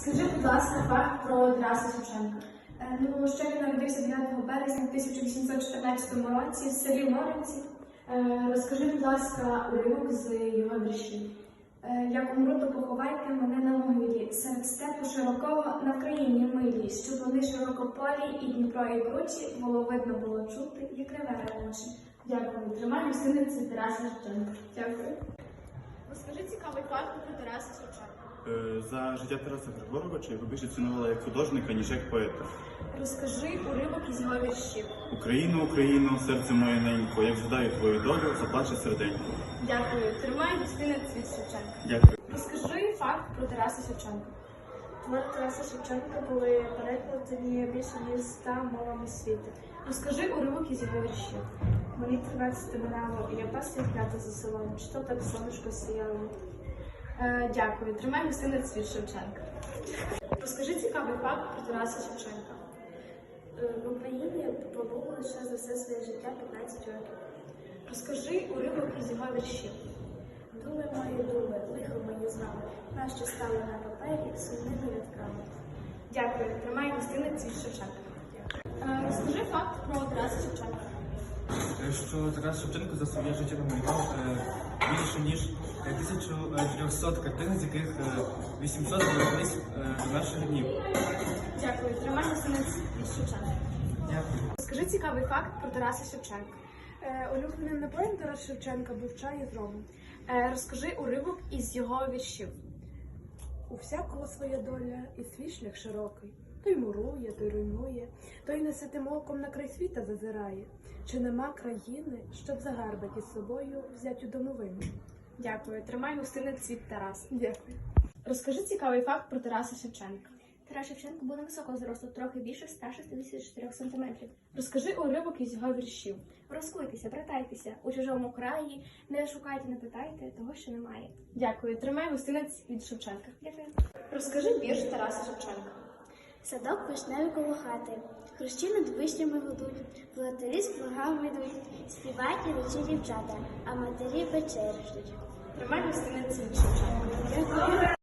Скажи, будь ласка, факт про Тараса Шевченка. Е, Ну, що він народився 9 березня 1814 році в селі Лоренці. Е, Розкажи, будь ласка, уривок з його віршів. Е, Як умру, то поховайте мене на могилі, серед степу широкого на країні милі, щоб вони широкополі і Дніпро і круті, було видно було чути, як реве ревучі. Дякую. Тримай гостиниці Тараса Шевченка. Дякую. Розкажи цікавий факт про Тараса Шевченка. Е, За життя Тараса Григоровича його більше цінувала як художника, ніж як поета. Розкажи уривок із його віршів. Україно, Україно, серце моє ненько, як згадаю твою долю, заплаче серденько. Дякую. Тримай гостиниці від Шевченка. Дякую. Розкажи факт про Тараса Шевченка. Твори Тараса Шевченка були перекладені більше ніж ста мовами світу. Розкажи уривок із його віршів. Мені 13 минало, і я пас свята за селом, чи то так сонечко сіяло. Е, дякую. Тримай гостиниці від Шевченка. Розкажи цікавий факт про Тараса Шевченка. Е, В Україні побув лише за все своє життя 15 років. Розкажи уривок із його віршів. Думи мої думи, лихо мої з вами, нащо стали на папері сумними рядками. Дякую. Тримай гостиниці від Шевченка. Е, розкажи факт про Тараса Шевченка. Що Тарас Шевченко за своє життя намалював більше ніж е, 1300 картин, з яких е, 800 збереглись е, наших днів. Дякую. Тримай гостиниці від Шевченка. Дякую. Розкажи цікавий факт про Тараса Шевченка. Е, Улюбленим напоєм Тараса Шевченка був чай із ромом. Е, розкажи уривок із його віршів. У всякого своя доля і свій шлях широкий. Той мурує, той руйнує, той неситим оком на край світа зазирає. Чи нема країни, щоб загарбати з собою взять у домовину? Дякую. Тримай гостиниць від Тараса. Дякую. Розкажи цікавий факт про Тараса Шевченка. Тарас Шевченко був невисокого зросту, трохи більше 164 см. Розкажи уривок із його віршів. Розкуйтеся, братайтеся у чужому краї, не шукайте, не питайте того, що немає. Дякую. Тримай гостиниць від Шевченка. Дякую. Розкажи вірш Тараса Шевченка. Садок вишневий коло хати, хрущі над вишнями гудуть, волотарі з плугами йдуть, співають і речі дівчата, а матері вечерять. Тримай Шевченка. Дякую.